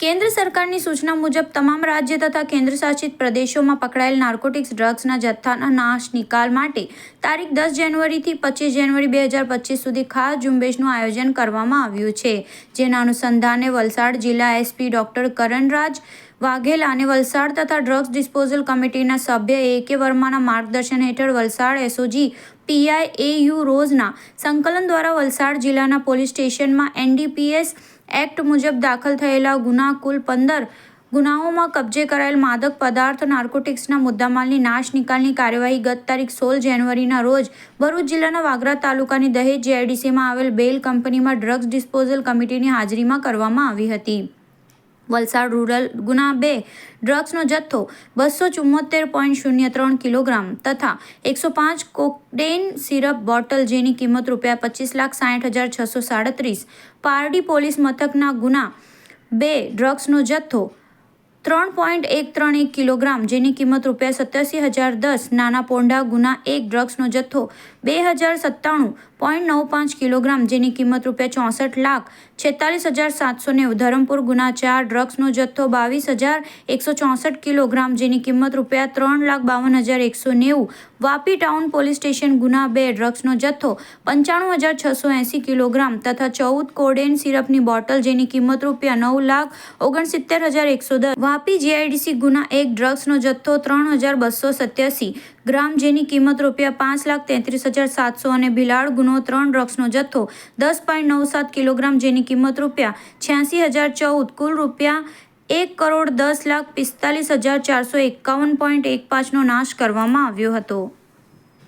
કેન્દ્ર સરકારની સૂચના મુજબ, તમામ રાજ્ય તથા કેન્દ્રશાસિત પ્રદેશોમાં પકડાયેલ નાર્કોટિક્સ ડ્રગ્સના જથ્થાના નાશ નિકાલ માટે તારીખ દસ જાન્યુઆરીથી પચીસ જાન્યુઆરી બે હજાર પચીસ સુધી ખાસ ઝુંબેશનું આયોજન કરવામાં આવ્યું છે. જેના અનુસંધાને વલસાડ જિલ્લા એસપી ડોક્ટર કરણરાજ વાઘેલા અને વલસાડ તથા ડ્રગ્સ ડિસ્પોઝલ કમિટીના સભ્ય એ કે વર્માના માર્ગદર્શન હેઠળ Valsad SOG PI A U રોઝના સંકલન દ્વારા વલસાડ જિલ્લાના પોલીસ સ્ટેશનમાં એનડીપીએસ એક્ટ મુજબ દાખલ થયેલા ગુના કુલ પંદર ગુનાઓમાં કબજે કરાયેલ માદક પદાર્થ, નાર્કોટિક્સના મુદ્દામાલની નાશ નિકાલની કાર્યવાહી ગત તારીખ સોળ જાન્યુઆરીના રોજ ભરૂચ જિલ્લાના વાગરા તાલુકાની દહેજ જીઆઈડીસીમાં આવેલ બેલ કંપનીમાં ડ્રગ્સ ડિસ્પોઝલ કમિટીની હાજરીમાં કરવામાં આવી હતી. વલસાડ રૂરલ, ગુના બે, ડ્રગ્સનો જથ્થો બસો ચુમ્મોતેર પોઈન્ટ શૂન્ય ત્રણ કિલોગ્રામ તથા એકસો પાંચ કોકડેન સિરપ બોટલ જેની કિંમત રૂપિયા પચીસ લાખ સાઠ હજાર છસો સાડત્રીસ. પારડી પોલીસ મથકના ગુના બે ડ્રગ્સનો જથ્થો ત્રણ પોઈન્ટ એક ત્રણ એક કિલોગ્રામ, જેની કિંમત રૂપિયા સત્યાસી હજાર દસ નાના પોંડા ગુના એક ડ્રગ્સનો જથ્થો બે હજાર સત્તાણું પોઈન્ટ નવ પાંચ કિલોગ્રામ, જેની કિંમત રૂપિયા ચોસઠ લાખ છેતાલીસ હજાર સાતસો નેવું ધરમપુર ગુના ચાર ડ્રગ્સનો જથ્થો બાવીસ હજાર એકસો ચોસઠ કિલોગ્રામ, જેની કિંમત રૂપિયા ત્રણ લાખ બાવન હજાર એકસો નેવું વાપી ટાઉન પોલીસ સ્ટેશન ગુના બે ડ્રગ્સનો જથ્થો પંચાણું હજાર છસો એંસી કિલોગ્રામ તથા ચૌદ કોડેન સિરપની બોટલ, જેની કિંમત રૂપિયા નવ લાખ ઓગણસિત્તેર હજાર એકસો દસ વાપી જીઆઈડીસી ગુના એક ડ્રગ્સનો જથ્થો ત્રણ હજાર બસો સત્યાસી ગ્રામ જેની કિંમત રૂપિયા પાંચ લાખ તેત્રીસ હજાર સાતસો અને ભિલાડ ગુનો ત્રણ ડ્રગ્સનો જથ્થો દસ પોઈન્ટ નવ સાત કિલોગ્રામ જેની કિંમત રૂપિયા છ્યાસી હજાર ચૌદ કુલ રૂપિયા એક કરોડ દસ લાખ પિસ્તાલીસ હજાર ચારસો એકાવન પોઈન્ટ એક પાંચનો નાશ કરવામાં આવ્યો હતો.